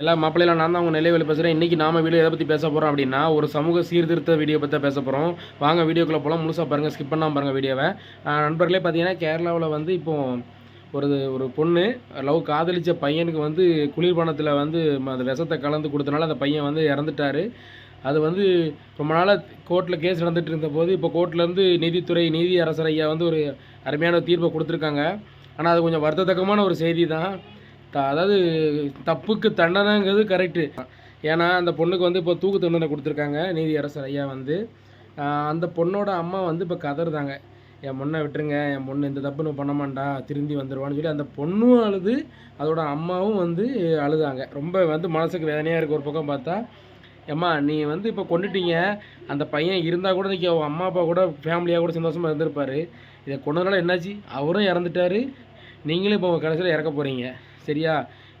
எல்லா மாப்பிள்ளையில நான் தான் உங்கள் நிலைவில் பேசுகிறேன் இன்றைக்கி நாம வீடியோ எதை பற்றி பேச போகிறோம் அப்படின்னா ஒரு சமூக சீர்திருத்த வீடியோ பற்றி பேச போகிறோம் வாங்க வீடியோக்குள்ளே போகலாம் முழுசாக பாருங்கள் ஸ்கிப் பண்ணாமல் பாருங்கள் வீடியோவை. நண்பர்களே பார்த்தீங்கன்னா கேரளாவில் வந்து இப்போது ஒரு ஒரு பொண்ணு லவ் காதலித்த பையனுக்கு வந்து குளிர்பானத்தில் வந்து ம- அந்த விஷத்தை கலந்து கொடுத்தனால அந்த பையன் வந்து இறந்துட்டாரு. அது வந்து ரொம்ப நாளாக கோர்ட்டில் கேஸ் நடந்துகிட்டு இருந்தபோது இப்போ கோர்ட்லேருந்து நீதித்துறை நீதி அரசர் ஐயா வந்து ஒரு அருமையான தீர்ப்பை கொடுத்துருக்காங்க. ஆனால் அது கொஞ்சம் வருத்தத்தக்கமான ஒரு செய்தி தான். த- அதாவது தப்புக்கு தண்டனைங்கிறது கரெக்டு ஏன்னா அந்த பொண்ணுக்கு வந்து இப்போ தூக்கு தண்டனை கொடுத்துருக்காங்க நீதியரசர் ஐயா வந்து. அந்த பொண்ணோட அம்மா வந்து இப்போ கதறுதாங்க. என் பொண்ணை விட்டுருங்க என் பொண்ணு இந்த தப்பு பண்ண மாட்டா திருந்தி வந்துடுவான்னு சொல்லி அந்த பொண்ணும் அழுது அதோட அம்மாவும் வந்து அழுதாங்க. ரொம்ப வந்து மனசுக்கு வேதனையாக இருக்க ஒரு பக்கம் பார்த்தா. ஏம்மா நீ வந்து இப்போ கொண்டுட்டீங்க. அந்த பையன் இருந்தால் கூட இன்றைக்கி அவன் அம்மா அப்பா கூட ஃபேமிலியாக கூட சந்தோஷமாக இருந்திருப்பார். இதை கொண்டதுனால என்னாச்சு? அவரும் இறந்துட்டாரு. நீங்களும் இப்போ கடைசியில் இறக்க போகிறீங்க சரியா?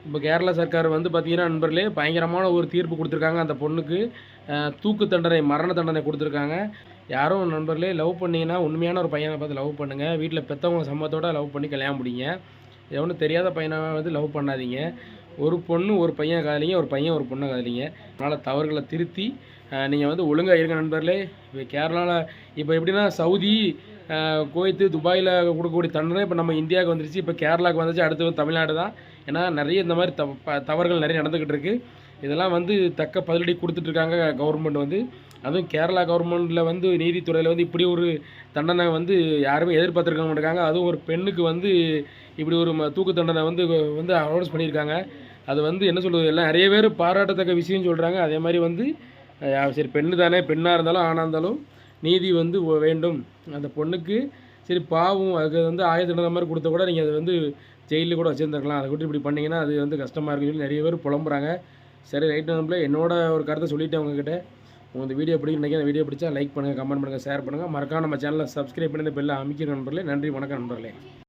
இப்போ கேரளா சர்க்கார் வந்து பார்த்தீங்கன்னா நண்பர்களே பயங்கரமான ஒரு தீர்ப்பு கொடுத்துருக்காங்க அந்த பொண்ணுக்கு. தூக்கு தண்டனை மரண தண்டனை கொடுத்துருக்காங்க. யாரும் நண்பர்களே லவ் பண்ணிங்கன்னா உண்மையான ஒரு பையனை பார்த்து லவ் பண்ணுங்கள் வீட்டில் பெற்றவங்க சம்மத்தோட லவ் பண்ணி கல்யாணம் முடிங்க. எவனும் தெரியாத பையனை வந்து லவ் பண்ணாதீங்க. ஒரு பொண்ணு ஒரு பையன் காதலிங்க ஒரு பையன் ஒரு பொண்ணை காதலிங்க. அதனால் தவறுகளை திருத்தி நீங்கள் வந்து ஒழுங்காக இருங்க நண்பர்களே. இப்போ கேரளாவில் இப்போ எப்படின்னா சவுதி குவைத்து துபாயில் கொடுக்கக்கூடிய தண்டனை இப்போ நம்ம இந்தியாவுக்கு வந்துருச்சு. இப்போ கேரளாவுக்கு வந்துச்சு அடுத்து வந்து தமிழ்நாடு தான். ஏன்னா நிறைய இந்த மாதிரி தவ தவறுகள் நிறைய நடந்துக்கிட்டு இருக்குது இதெல்லாம் வந்து தக்க பதிலடி கொடுத்துட்ருக்காங்க கவர்மெண்ட் வந்து. அதுவும் கேரளா கவர்மெண்ட்டில் வந்து நீதித்துறையில் வந்து இப்படி ஒரு தண்டனை வந்து யாருமே எதிர்பார்த்துருக்க மாட்டாங்க அதுவும் ஒரு பெண்ணுக்கு வந்து இப்படி ஒரு ம- தூக்கு தண்டனை வந்து வந்து அனௌன்ஸ் பண்ணியிருக்காங்க. அது வந்து என்ன சொல்கிறது எல்லாம் நிறைய பேர் பாராட்டத்தக்க விஷயம் சொல்கிறாங்க அதே மாதிரி வந்து சரி பெண்ணு தானே பெண்ணாக இருந்தாலும் ஆணாக இருந்தாலும் நீதி வந்து வேண்டும். அந்த பொண்ணுக்கு சரி பாவம் அதுக்கு வந்து ஆயுத மாதிரி கொடுத்த கூட நீங்கள் அதை வந்து ஜெயிலில் கூட வச்சுருந்துருக்கலாம். அதை கூட இப்படி பண்ணிங்கன்னா அது வந்து கஷ்டமாக இருக்குன்னு சொல்லி நிறைய பேர் புலம்புறாங்க. சரி ரைட் நம்மள என்னோட ஒரு கருத்தை சொல்லிவிட்டேன் உங்ககிட்ட. உங்களுக்கு வீடியோ பிடிக்கும் நினைக்கிறேன் வீடியோ பிடிச்சா லைக் பண்ணுங்கள் கமெண்ட் பண்ணுங்கள் ஷேர் பண்ணுங்கள் மறக்காம நம்ம சேனலை சப்ஸ்கிரைப் பண்ணி இந்த அமைக்கிற நண்பர்களே. நன்றி வணக்கம் நண்பர்களே.